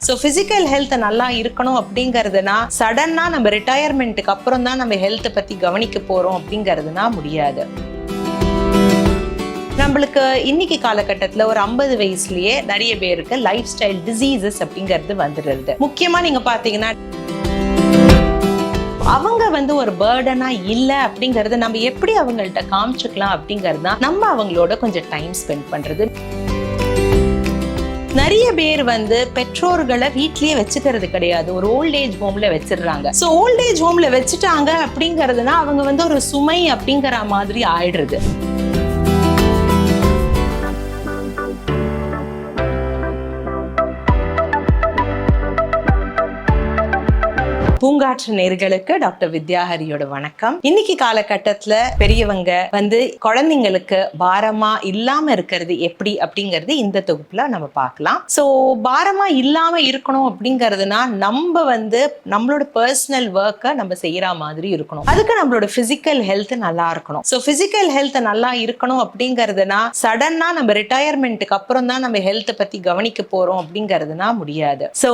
So physical health நல்லா இருக்கணும் அப்படிங்கிறதுனா சடனாக நம்ம ரிட்டையர்மெண்ட்டுக்கு அப்புறம் தான் நம்ம ஹெல்த்தை பற்றி கவனிக்க போகிறோம் அப்படிங்கிறதுனா முடியாது. நம்மளுக்கு இன்னைக்கு காலகட்டத்தில் ஒரு ஐம்பது வயசுலயே நிறைய பேருக்கு லைஃப் ஸ்டைல் டிசீசஸ் அப்படிங்கிறது வந்துடுது. முக்கியமா நீங்க பார்த்தீங்கன்னா அவங்க வந்து ஒரு பேர்டனா இல்ல அப்படிங்கறது நம்ம எப்படி அவங்கள்ட்ட காமிச்சுக்கலாம் அப்படிங்கிறது தான் நம்ம அவங்களோட கொஞ்சம் டைம் ஸ்பெண்ட் பண்றது. நிறைய பேர் வந்து பெற்றோர்களை வீட்லயே வச்சுக்கிறது கிடையாது. ஒரு ஓல்ட் ஏஜ் ஹோம்ல வச்சிடுறாங்க. ஸோ ஓல்ட் ஏஜ் ஹோம்ல வச்சுட்டாங்க அப்படிங்கிறதுனா அவங்க வந்து ஒரு சுமை அப்படிங்கிற மாதிரி ஆயிடுறது. பூங்காற்று நேர்களுக்கு டாக்டர் வித்யாஹரியோட வணக்கம். இன்னைக்கு காலகட்டத்துல பெரியவங்க வந்து குழந்தைங்களுக்கு பாரமா இல்லாம இருக்கிறது எப்படி அப்படிங்கிறது இந்த தொகுப்புல நம்ம பார்க்கலாம். ஸோ பாரமா இல்லாம இருக்கணும் அப்படிங்கிறதுனா நம்ம வந்து நம்மளோட பர்சனல் ஒர்க்கை நம்ம செய்யற மாதிரி இருக்கணும். அதுக்கு நம்மளோட பிசிக்கல் ஹெல்த் நல்லா இருக்கணும். ஸோ பிசிக்கல் ஹெல்த் நல்லா இருக்கணும் அப்படிங்கிறதுனா சடனா நம்ம ரிட்டையர்மெண்ட்டுக்கு அப்புறம் தான் நம்ம ஹெல்த்தை பத்தி கவனிக்க போறோம் அப்படிங்கிறதுனா முடியாது. ஸோ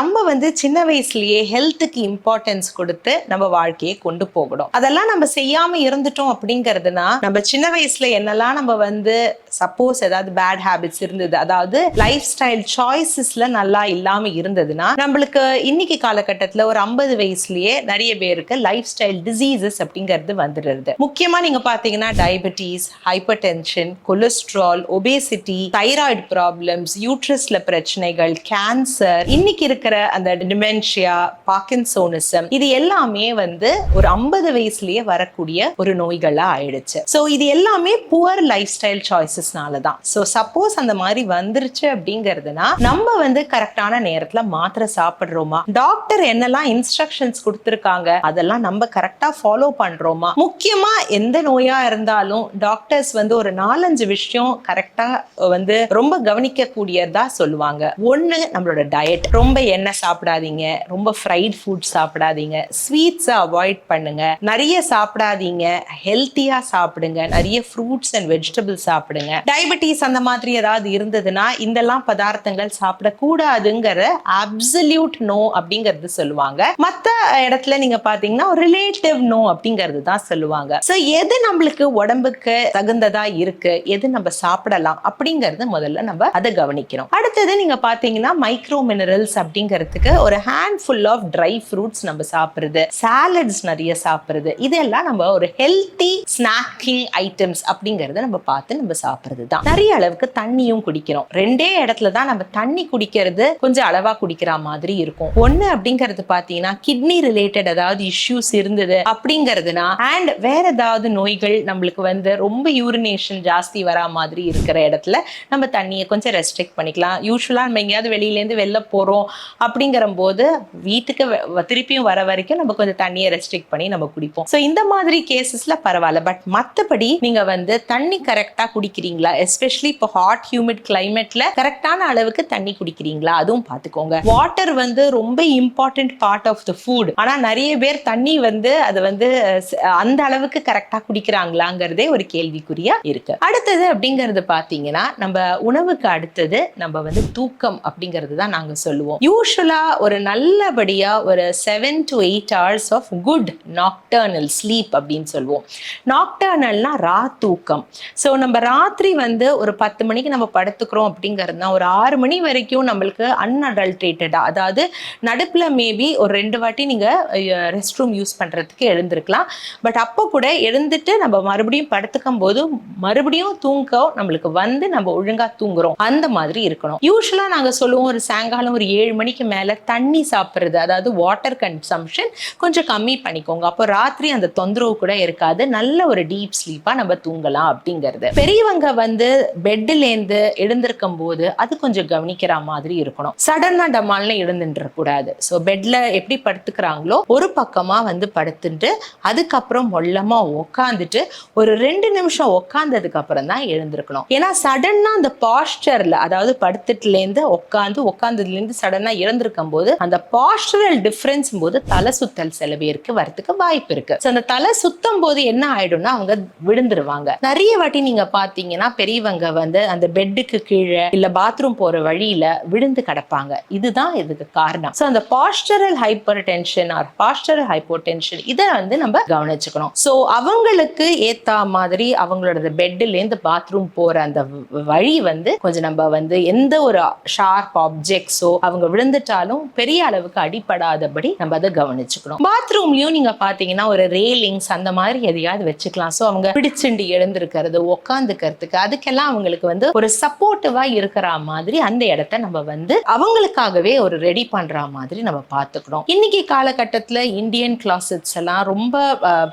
நம்ம வந்து சின்ன வயசுலயே ஹெல்த்துக்கு இம்பார்ட்டன்ஸ் கொடுத்து நம்ம வாழ்க்கையை கொண்டு போகணும். அதெல்லாம் நம்ம செய்யாம இருந்துட்டோம் அப்படிங்கிறதுனா நம்ம சின்ன வயசுல என்னெல்லாம் நம்ம வந்து சப்போஸ் ஏதாவது பேட் ஹேபிட்ஸ் இருந்தது அதாவது லைஃப் ஸ்டைல் சாய்ஸஸ்ல நல்லா இல்லாம இருந்ததுன்னா நம்மளுக்கு இன்னைக்கு காலகட்டத்துல ஒரு ஐம்பது வயசுலயே நிறைய பேருக்கு லைஃப் ஸ்டைல் டிசீசஸ் அப்படிங்கிறது வந்துடுது. முக்கியமா நீங்க பாத்தீங்கன்னா diabetes hypertension cholesterol obesity thyroid problems யூட்ரஸ்ல பிரச்சனைகள் கேன்சர் இன்னைக்கு இருக்கிற அந்த டிமென்ஷியா பார்க்கின்சோனிசம் இது எல்லாமே வந்து ஒரு ஐம்பது வயசுலயே வரக்கூடிய ஒரு நோய்களா ஆயிடுச்சு. ஸோ இது எல்லாமே புவர் லைஃப் ஸ்டைல் சாய்ஸஸ்னால தான் ஸோ சப்போஸ் அந்த மாதிரி வந்துருச்சு அப்படிங்கிறதுனா நம்ம வந்து கரெக்டான நேரத்துல மாத்திரை சாப்பிடுறோமா? டாக்டர் என்னெல்லாம் இன்ஸ்ட்ரக்ஷன்ஸ் கொடுத்துருக்காங்க? அதெல்லாம் நம்ம கரெக்டா ஃபாலோ பண்றோமா? முக்கியமா எந்த நோயா இருந்தாலும் டாக்டர்ஸ் வந்து ஒரு நாலஞ்சு விஷயம் கரெக்டா வந்து ரொம்ப கவனிக்க கூடியதா சொல்லுவாங்க. ஒண்ணு நம்மளோட டயட் ரொம்ப எண்ணெய் சாப்பிடாதீங்க. ரொம்ப ஃப்ரைட் ஃபுட் ஃபுட் சாப்பிடாதீங்க. ஸ்வீட்ஸை அவாய்ட் பண்ணுங்க. நிறைய சாப்பிடாதீங்க. ஹெல்த்தியா சாப்பிடுங்க. நிறைய ஃப்ரூட்ஸ் அண்ட் வெஜிடபிள்ஸ் சாப்பிடுங்க. டயபெட்டிஸ் அந்த மாதிரி ஏதாவது இருந்ததுன்னா இதெல்லாம் பதார்த்தங்கள் சாப்பிடக்கூடாதுங்கிற அப்சல்யூட் நோ அப்படிங்கிறது சொல்லுவாங்க. மற்ற இடத்துல நீங்க பாத்தீங்கன்னா ரிலேட்டிவ் நோ அப்படிங்கிறது தான் சொல்லுவாங்க. ஸோ எது நம்மளுக்கு உடம்புக்கு தகுந்ததா இருக்கு? எது நம்ம சாப்பிடலாம்? அப்படிங்கறது முதல்ல நம்ம அதை கவனிக்கணும். அடுத்தது நீங்க பாத்தீங்கன்னா மைக்ரோ மினரல்ஸ் அப்படிங்கிறதுக்கு ஒரு handful of dry fruits நம்ம சாப்பிடுறது சாலட்ஸ் நிறைய சாப்பிடுறது இதெல்லாம் நம்ம ஒரு ஹெல்த்தி ஸ்நாக்கிங் ஐட்டம்ஸ் அப்படிங்கறத நம்ம பார்த்து நம்ம சாப்பிடுறது தான் நிறைய அளவுக்கு தண்ணியும் குடிக்கிறோம். ரெண்டே இடத்துல தான் நம்ம தண்ணி குடிக்கிறது கொஞ்சம் அளவா குடிக்கிற மாதிரி இருக்கும். ஒண்ணு அப்படிங்கிறது பாத்தீங்கன்னா கிட்னி ரிலேட்டட் ஏதாவது இஷ்யூஸ் இருந்தது அப்படிங்கிறதுனா அண்ட் வேற ஏதாவது நோய்கள் நம்மளுக்கு வந்து ரொம்ப யூரினேஷன் ஜாஸ்தி வரா மாதிரி இருக்கிற இடத்துல நம்ம தண்ணியை கொஞ்சம் ரெஸ்ட்ரிக்ட் பண்ணிக்கலாம். யூஸ்வலா நம்ம எங்கேயாவது வெளியிலேருந்து வெளில போறோம் அப்படிங்கிற போது வீட்டுக்கு திருப்பியும் வர வரைக்கும் நம்ம கொஞ்சம் தண்ணியை ரெஸ்ட்ரிக்ட் பண்ணி நம்ம குடிப்போம். ஸோ இந்த மாதிரி கேசஸ்ல பரவாயில்ல. பட் மற்றபடி நீங்க வந்து தண்ணி கரெக்டா குடிக்கிறீங்களா? எஸ்பெஷலி இப்போ ஹாட் ஹியூமிட் கிளைமேட்ல கரெக்டான அளவுக்கு தண்ணி குடிக்கிறீங்களா? அதுவும் பார்த்துக்கோங்க வாட்டர் வந்து ரொம்ப important part of the food ஆனால் நிறைய பேர் தண்ணி வந்து அது வந்து அந்த அளவுக்கு கரெக்டா குடிக்கிறாங்களாங்கிறதே ஒரு கேள்விக்குறியா இருக்கு. அடுத்தது அப்படிங்கிறது பார்த்தீங்கன்னா நம்ம உணவுக்கு அடுத்தது நம்ம வந்து தூக்கம் அப்படிங்கிறது தான் நாங்கள் சொல்லுவோம். யூஸ்வலாக ஒரு நல்லபடியாக ஒரு seven to eight hours of good nocturnal sleep அப்படின்னு சொல்லுவோம். நாக்டர்னல்னா ரா தூக்கம். ஸோ நம்ம ராத்திரி வந்து ஒரு பத்து மணிக்கு நம்ம படுத்துக்கிறோம் அப்படிங்கிறதுனா ஒரு ஆறு மணி வரைக்கும் நம்மளுக்கு அன்அடல்ட்ரேட்டடாக அதாவது நடுப்புல மேபி ஒரு ரெண்டு வாட்டி நீங்க ரெஸ்ட் ரூம் யூஸ் பண்றதுக்கு எழுந்திருக்கலாம். பட் அப்போ கூட எழுந்துட்டு நம்ம மறுபடியும் படுத்துக்கும் போது மறுபடியும் தூங்க நம்மளுக்கு வந்து நம்ம ஒழுங்கா தூங்குறோம். அந்த மாதிரி இருக்கணும். யூஸ்வலாக நாங்க சொல்லுவோம் ஒரு சாயங்காலம் ஒரு ஏழு மணிக்கு மேல தண்ணி சாப்பிடுறது அதாவது வாட்டர் வாட்டர் கன்சம்ஷன் கொஞ்சம் கம்மி பண்ணிக்கோங்க. அப்போ ராத்திரி அந்த தொந்தரவு கூட இருக்காது. நல்ல ஒரு டீப் ஸ்லீப்பா நம்ம தூங்கலாம் அப்படிங்கிறது. பெரியவங்க வந்து பெட்லேருந்து எழுந்திருக்கும் போது அது கொஞ்சம் கவனிக்கிற மாதிரி இருக்கணும். சடனா டமால்னு எழுந்துட்டு கூடாது ஸோ பெட்ல எப்படி படுத்துக்கிறாங்களோ ஒரு பக்கமா வந்து படுத்துட்டு அதுக்கப்புறம் மொல்லமா உக்காந்துட்டு ஒரு ரெண்டு நிமிஷம் உக்காந்ததுக்கு அப்புறம் தான் எழுந்திருக்கணும். ஏன்னா சடனா அந்த பாஸ்டர்ல அதாவது படுத்துட்டுலேருந்து உட்காந்து உட்காந்ததுலேருந்து சடனா இறந்திருக்கும் போது அந்த பாஸ்டரல் டிஃப் டிஃப்ரென்ஸ் போது தலை சுத்தல் சில பேருக்கு வரத்துக்கு வாய்ப்பு இருக்கு. ஸோ அந்த தலை சுத்தம் போது என்ன ஆயிடும்னா அவங்க விழுந்துருவாங்க. நிறைய வாட்டி நீங்க பாத்தீங்கன்னா பெரியவங்க வந்து அந்த பெட்டுக்கு கீழே இல்ல பாத்ரூம் போற வழியில விழுந்து கிடப்பாங்க. இதுதான் இதுக்கு காரணம். ஸோ அந்த postural hypertension or postural hypotension இதை வந்து நம்ம கவனிச்சுக்கணும். ஸோ அவங்களுக்கு ஏத்த மாதிரி அவங்களோட பெட்லேருந்து பாத்ரூம் போற அந்த வ- வழி வந்து கொஞ்சம் நம்ம வந்து எந்த ஒரு ஷார்ப் ஆப்ஜெக்ட்ஸோ அவங்க விழுந்துட்டாலும் பெரிய அளவுக்கு அடிபடாதபடி நம்ம அதை கவனிச்சுக்கணும். பாத்ரூம்லயும் நீங்க பாத்தீங்கன்னா ஒரு ரேலிங்ஸ் அந்த மாதிரி எதையாவது வச்சுக்கலாம். ஸோ அவங்க பிடிச்சுண்டு எழுந்திருக்கிறது உட்காந்துக்கிறதுக்கு அதுக்கெல்லாம் அவங்களுக்கு வந்து ஒரு சப்போர்ட்டிவா இருக்கிற மாதிரி அந்த இடத்த நம்ம வந்து அவங்களுக்காகவே ஒரு ரெடி பண்ற மாதிரி நம்ம பார்த்துக்கணும் இன்னைக்கு காலகட்டத்துல இந்தியன் கிளாசட்ஸ் எல்லாம் ரொம்ப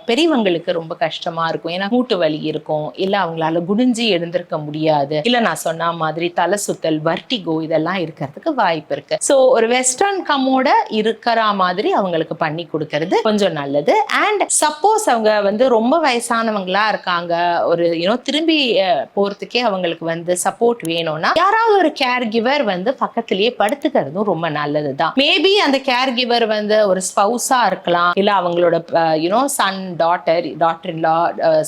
பெரியவங்களுக்கு ரொம்ப கஷ்டமா இருக்கும். ஏன்னா மூட்டு வலி இருக்கும். இல்ல அவங்களால குனிஞ்சு எழுந்திருக்க முடியாது. இல்ல நான் சொன்ன மாதிரி தலை சுத்தல் வர்டிகோ இதெல்லாம் இருக்கிறதுக்கு வாய்ப்பு இருக்கு. ஸோ ஒரு வெஸ்டர்ன் கம்மோட இருக்கிற மாதிரி அவங்களுக்கு பண்ணி கொடுக்கறது கொஞ்சம் நல்லது. அண்ட் சப்போஸ் அவங்க வந்து ரொம்ப வயசானவங்களா இருக்காங்க ஒரு யூனோ திரும்பி போறதுக்கே அவங்களுக்கு வந்து சப்போர்ட் வேணும்னா யாராவது ஒரு கேர் கிவர் வந்து பக்கத்திலேயே படுத்துக்கிறதும் ரொம்ப நல்லதுதான். மேபி அந்த கேர் கிவர் வந்து ஒரு ஸ்பௌஸா இருக்கலாம் இல்ல அவங்களோட you know son daughter daughter law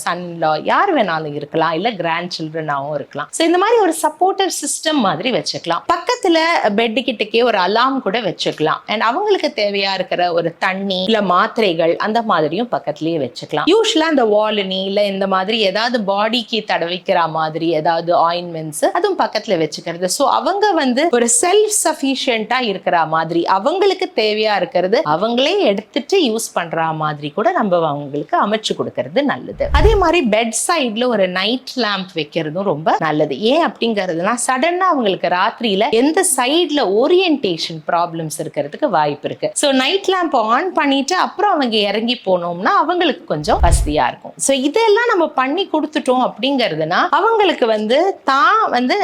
son law யார் வேணாலும் இருக்கலாம் இல்ல கிராண்ட் சில்ட்ரனாவும் இருக்கலாம். ஸோ இந்த மாதிரி ஒரு சப்போர்ட்டிவ் சிஸ்டம் மாதிரி வச்சுக்கலாம். பக்க பக்கத்துல பெட் கிட்டக்கே ஒரு அலாம் கூட வச்சுக்கலாம். அண்ட் அவங்களுக்கு தேவையா இருக்கிற ஒரு தண்ணி இல்ல மாத்திரைகள் அந்த மாதிரியும் பக்கத்துலயே வச்சுக்கலாம். யூஸ்வலா இந்த வாலினி இல்ல இந்த மாதிரி ஏதாவது பாடிக்கு தடவிக்கிற மாதிரி ஏதாவது ஆயின்மெண்ட்ஸ் அதுவும் பக்கத்துல வச்சுக்கிறது. ஸோ அவங்க வந்து ஒரு செல்ஃப் சஃபிஷியண்டா இருக்கிற மாதிரி அவங்களுக்கு தேவையா இருக்கிறது அவங்களே எடுத்துட்டு யூஸ் பண்ற மாதிரி கூட நம்ம அவங்களுக்கு அமைச்சு கொடுக்கறது நல்லது. அதே மாதிரி பெட் சைட்ல ஒரு நைட் லேம்ப் வைக்கிறதும் ரொம்ப நல்லது. ஏன் அப்படிங்கிறதுனா சடனா அவங்களுக்கு ராத்திரியில எந்த சைடில் ஓரியன்டேஷன் ப்ராப்ளம்ஸ் இருக்கிறதுக்கு வாய்ப்பு இருக்கு. ஸோ நைட் லேம்ப் ஆன் பண்ணிட்டு அப்புறம் அவங்க இறங்கி போனோம்னா அவங்களுக்கு கொஞ்சம் வசதியா இருக்கும். ஸோ இதெல்லாம் நம்ம பண்ணி கொடுத்துட்டோம் அப்படிங்கிறதுனா அவங்களுக்கு வந்து தான் வந்து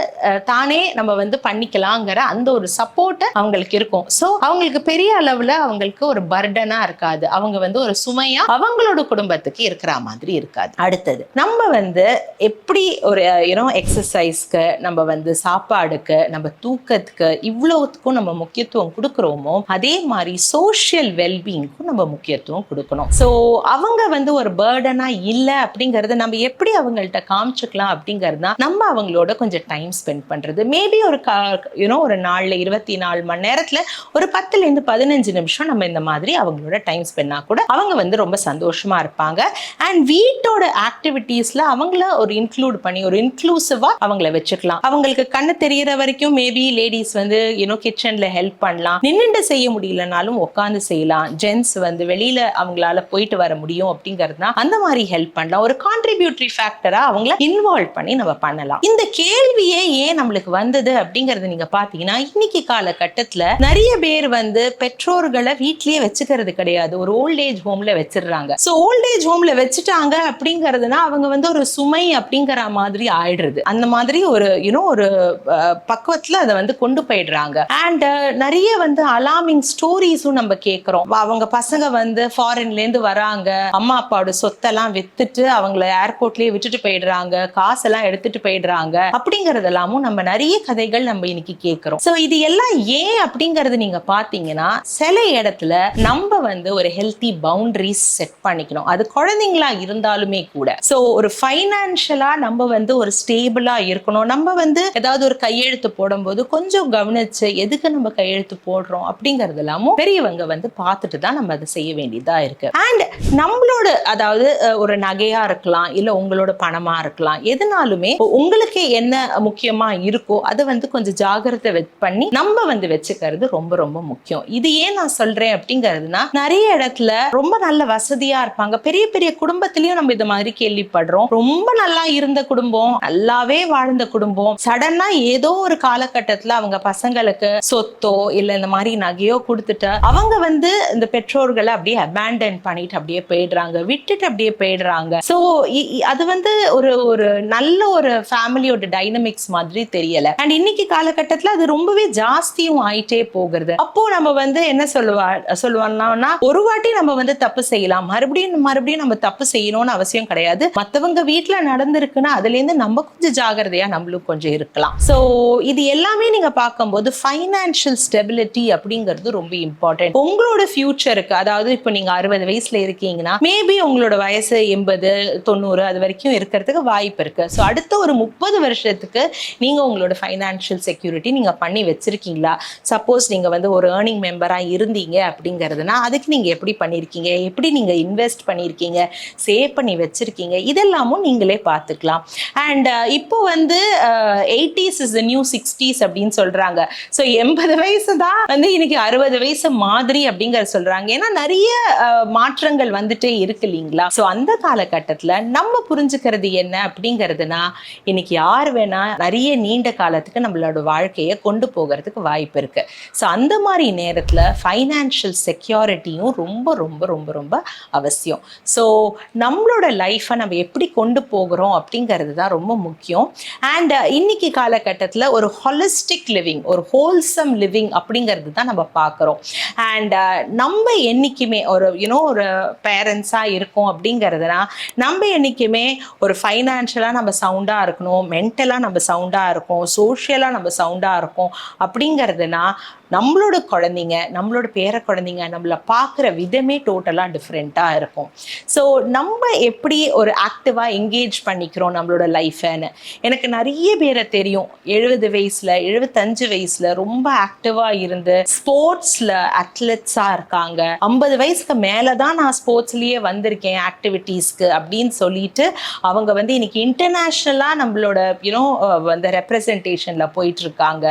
தானே நம்ம வந்து பண்ணிக்கலாங்கிற அந்த ஒரு சப்போர்ட்டை அவங்களுக்கு இருக்கும். ஸோ அவங்களுக்கு பெரிய அளவில் அவங்களுக்கு ஒரு பர்டனா இருக்காது. அவங்க வந்து ஒரு சுமையா அவங்களோட குடும்பத்துக்கு இருக்கிற மாதிரி இருக்காது. அடுத்தது நம்ம வந்து எப்படி ஒரு யூனோ எக்ஸசைஸ்க்கு நம்ம வந்து சாப்பாடுக்கு நம்ம தூக்க தூக்கத்துக்கு இவ்வளோத்துக்கும் நம்ம முக்கியத்துவம் கொடுக்குறோமோ அதே மாதிரி சோஷியல் வெல்பீங்க்கும் நம்ம முக்கியத்துவம் கொடுக்கணும். ஸோ அவங்க வந்து ஒரு பேர்டனா இல்லை அப்படிங்கறத நம்ம எப்படி அவங்கள்ட்ட காமிச்சுக்கலாம் அப்படிங்கிறது தான் நம்ம அவங்களோட கொஞ்சம் டைம் ஸ்பெண்ட் பண்றது. மேபி ஒரு யூனோ ஒரு நாளில் இருபத்தி நாலு மணி நேரத்தில் ஒரு பத்துல இருந்து பதினஞ்சு நிமிஷம் நம்ம இந்த மாதிரி அவங்களோட டைம் ஸ்பெண்ட் கூட அவங்க வந்து ரொம்ப சந்தோஷமா இருப்பாங்க. அண்ட் வீட்டோட ஆக்டிவிட்டீஸ்ல அவங்கள ஒரு இன்க்ளூட் பண்ணி ஒரு இன்க்ளூசிவா அவங்கள வச்சுக்கலாம். அவங்களுக்கு கண்ணு தெரியற வரைக்கும் மேபி லே லேடிஸ் வந்து யூனோ கிச்சன்ல ஹெல்ப் பண்ணலாம். நின்றுண்டு செய்ய முடியலனாலும் உட்காந்து செய்யலாம். ஜென்ஸ் வந்து வெளியில அவங்களால போயிட்டு வர முடியும் அப்படிங்கறதுனா அந்த மாதிரி ஹெல்ப் பண்ணலாம். ஒரு கான்ட்ரிபியூட்டரி ஃபேக்டரா அவங்கள இன்வால்வ் பண்ணி நம்ம பண்ணலாம். இந்த கேள்வியே ஏன் நம்மளுக்கு வந்தது அப்படிங்கறத நீங்க பாத்தீங்கன்னா இன்னைக்கு காலகட்டத்துல நிறைய பேர் வந்து பெற்றோர்களை வீட்லயே வச்சுக்கிறது கிடையாது. ஒரு ஓல்ட் ஏஜ் ஹோம்ல வச்சிடுறாங்க. சோ ஓல்ட் ஏஜ் ஹோம்ல வச்சுட்டாங்க அப்படிங்கறதுனா அவங்க வந்து ஒரு சுமை அப்படிங்கிற மாதிரி ஆயிடுறது. அந்த மாதிரி ஒரு யூனோ ஒரு பக்குவத்துல அதை வந்து கொண்டு போயிடுறாங்க. அண்ட் uh, நிறைய வந்து அலாமிங் ஸ்டோரிஸும் நம்ம கேட்குறோம் அவங்க பசங்க வந்து ஃபாரின்ல இருந்து வராங்க. அம்மா அப்பாவோட சொத்தெல்லாம் வித்துட்டு அவங்கள ஏர்போர்ட்லயே விட்டுட்டு போயிடுறாங்க. காசெல்லாம் எடுத்துட்டு போயிடுறாங்க. அப்படிங்கறதெல்லாமும் நம்ம நிறைய கதைகள் நம்ம இன்னைக்கு கேட்கறோம் சோ இது எல்லாம் ஏன் அப்படிங்கறது நீங்க பாத்தீங்கன்னா சில இடத்துல நம்ம வந்து ஒரு ஹெல்த்தி பவுண்டரிஸ் செட் பண்ணிக்கணும். அது குழந்தைங்களா இருந்தாலுமே கூட. சோ ஒரு ஃபைனான்ஷியலா நம்ம வந்து ஒரு ஸ்டேபிளா இருக்கணும். நம்ம வந்து ஏதாவது ஒரு கையெழுத்து போடும்போது கொஞ்சம் கொஞ்சம் கவனிச்சு எதுக்கு நம்ம கையெழுத்து போடுறோம் அப்படிங்கறதெல்லாமும் பெரியவங்க வந்து பார்த்துட்டு தான் நம்ம அதை செய்ய வேண்டியதா இருக்கு. அண்ட் நம்மளோட அதாவது ஒரு நகையா இருக்கலாம் இல்ல உங்களோட பணமா இருக்கலாம் எதுனாலுமே உங்களுக்கு என்ன முக்கியமா இருக்கோ அதை வந்து கொஞ்சம் ஜாகிரதை பண்ணி நம்ம வந்து வச்சுக்கிறது ரொம்ப ரொம்ப முக்கியம். இது ஏன் நான் சொல்றேன் அப்படிங்கிறதுனா நிறைய இடத்துல ரொம்ப நல்ல வசதியா இருப்பாங்க. பெரிய பெரிய குடும்பத்திலயும் நம்ம இது மாதிரி கேள்விப்படுறோம். ரொம்ப நல்லா இருந்த குடும்பம் நல்லாவே வாழ்ந்த குடும்பம் சடனா ஏதோ ஒரு காலகட்டத்துல அவங்க பசங்களுக்கு சொத்தோ இல்ல இந்த மாதிரி நகையோ கொடுத்துட்டு அவங்க வந்து இந்த பெற்றோர்களை அப்படியே அபேண்டன் பண்ணிட்டு அப்படியே போயிடுறாங்க விட்டுட்டு அப்படியே போயிடுறாங்க. சோ அது வந்து ஒரு ஒரு நல்ல ஒரு ஃபேமிலியோட டைனமிக்ஸ் மாதிரி தெரியல. அண்ட் இன்னைக்கு காலகட்டத்துல அது ரொம்பவே ஜாஸ்தியும் ஆயிட்டே போகிறது. அப்போ நம்ம வந்து என்ன சொல்லுவா சொல்லுவாங்கன்னா ஒரு வாட்டி நம்ம வந்து தப்பு செய்யலாம். மறுபடியும் மறுபடியும் நம்ம தப்பு செய்யணும்னு அவசியம் கிடையாது. மத்தவங்க வீட்டுல நடந்திருக்குன்னா அதுல இருந்து நம்ம கொஞ்சம் ஜாகிரதையா நம்மளும் கொஞ்சம் இருக்கலாம். சோ இது எல்லாமே நீங்க பார்க்கும்போது ஃபைனான்ஷியல் ஸ்டெபிலிட்டி அப்படிங்கிறது ரொம்ப இம்பார்ட்டன்ட் உங்களோட ஃபியூச்சருக்கு அதாவது இப்போ நீங்க அறுபது வயசுல இருக்கீங்கன்னா மேபி உங்களோட வயசு எண்பது தொண்ணூறு அது வரைக்கும் இருக்கிறதுக்கு வாய்ப்பு இருக்கு. ஸோ அடுத்த ஒரு முப்பது வருஷத்துக்கு நீங்க உங்களோட ஃபைனான்ஷியல் செக்யூரிட்டி நீங்க பண்ணி வச்சிருக்கீங்களா? சப்போஸ் நீங்க வந்து ஒரு ஏர்னிங் மெம்பரா இருந்தீங்க அப்படிங்கிறதுனா அதுக்கு நீங்க எப்படி பண்ணியிருக்கீங்க எப்படி நீங்க இன்வெஸ்ட் பண்ணியிருக்கீங்க சேவ் பண்ணி வச்சிருக்கீங்க? இதெல்லாமும் நீங்களே பார்த்துக்கலாம். அண்ட் இப்போ வந்து எயிட்டிஸ் இஸ் நியூ சிக்ஸ்டீஸ் அப்படின்னு சொல்றாங்க. ஸோ எண்பது வயசு தான் வந்து இன்னைக்கு அறுபது வயசு மாதிரி அப்படிங்கிற சொல்றாங்க. ஏன்னா நிறைய மாற்றங்கள் வந்துட்டே இருக்கு இல்லைங்களா? ஸோ அந்த காலகட்டத்தில் நம்ம புரிஞ்சுக்கிறது என்ன அப்படிங்கிறதுனா இன்னைக்கு யார் வேணா நிறைய நீண்ட காலத்துக்கு நம்மளோட வாழ்க்கையை கொண்டு போகிறதுக்கு வாய்ப்பு இருக்கு. ஸோ அந்த மாதிரி நேரத்தில் ஃபைனான்ஷியல் செக்யூரிட்டியும் ரொம்ப ரொம்ப ரொம்ப ரொம்ப அவசியம். ஸோ நம்மளோட லைஃப்பை நம்ம எப்படி கொண்டு போகிறோம் அப்படிங்கிறது தான் ரொம்ப முக்கியம். அண்ட் இன்னைக்கு காலகட்டத்தில் ஒரு ஹொலிஸ்டிக் லிவிங் ஒரு ஹோல்சம் லிவிங் அப்படிங்கிறது தான் நம்ம பார்க்குறோம். அண்ட் uh, நம்ம என்னைக்குமே ஒரு யூனோ ஒரு பேரண்ட்ஸாக இருக்கோம் அப்படிங்கிறதுனா நம்ம என்னைக்குமே ஒரு ஃபைனான்ஷியலாக நம்ம சவுண்டாக இருக்கணும் மென்டலாக நம்ம சவுண்டாக இருக்கும் சோஷியலாக நம்ம சவுண்டாக இருக்கும் அப்படிங்கிறதுனா நம்மளோட குழந்தைங்க நம்மளோட பேர குழந்தைங்க நம்மளை பார்க்குற விதமே டோட்டலாக டிஃப்ரெண்ட்டாக இருக்கும். ஸோ நம்ம எப்படி ஒரு ஆக்டிவாக என்கேஜ் பண்ணிக்கிறோம் நம்மளோட லைஃப்னு எனக்கு நிறைய பேரை தெரியும். எழுபது வயசில் எழுபத்தஞ்சு வயசில் ரொம்ப ஆக்டிவாக இருந்து ஸ்போர்ட்ஸில் அத்லெட்ஸாக இருக்காங்க. ஐம்பது வயசுக்கு மேலே தான் நான் ஸ்போர்ட்ஸ்லேயே வந்திருக்கேன் ஆக்டிவிட்டீஸ்க்கு அப்படின்னு சொல்லிட்டு அவங்க வந்து இன்னைக்கு இன்டர்நேஷ்னலாக நம்மளோட யூனோ அந்த ரெப்ரசன்டேஷனில் போயிட்டு இருக்காங்க.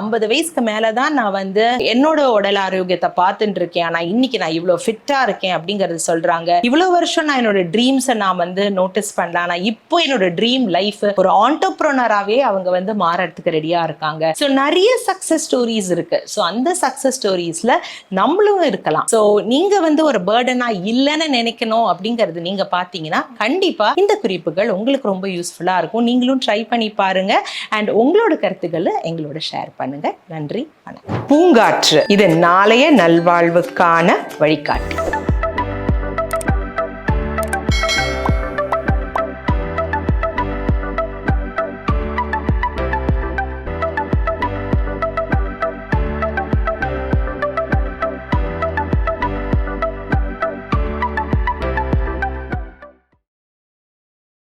ஐம்பது வயசுக்கு மேலே தான் நான் வந்து என்னோட உடல் ஆரோக்கியத்தை பார்த்துட்டு இருக்கேன். ஆனால் இன்னைக்கு நான் இவ்வளோ ஃபிட்டாக இருக்கேன் அப்படிங்கிறது சொல்கிறாங்க இவ்வளோ வருஷம் நான் என்னோட ட்ரீம்ஸை நான் வந்து நோட்டீஸ் பண்ணல. ஆனால் இப்போ என்னோட ட்ரீம் லைஃப் ஒரு ஆண்டர்ப்ரோனராகவே அவங்க வந்து மாறத்துக்கு ரெடியாக இருக்காங்க. ஸோ நிறைய சக்ஸஸ் ஸ்டோரிஸ் இருக்கு. ஸோ அந்த சக்ஸஸ் ஸ்டோரிஸில் நம்மளும் இருக்கலாம். ஸோ நீங்கள் வந்து ஒரு பேர்டனாக இல்லைன்னு நினைக்கணும் அப்படிங்கிறது நீங்கள் பார்த்தீங்கன்னா கண்டிப்பாக இந்த குறிப்புகள் உங்களுக்கு ரொம்ப யூஸ்ஃபுல்லாக இருக்கும். நீங்களும் ட்ரை பண்ணி பாருங்க. அண்ட் உங்களோட கருத்துக்களை எங்களோட ஷேர் பண்ணுங்க. நன்றி. வணக்கம். பூங்காற்று. இது நாளைய நல்வாழ்வுக்கான வழிகாட்டு.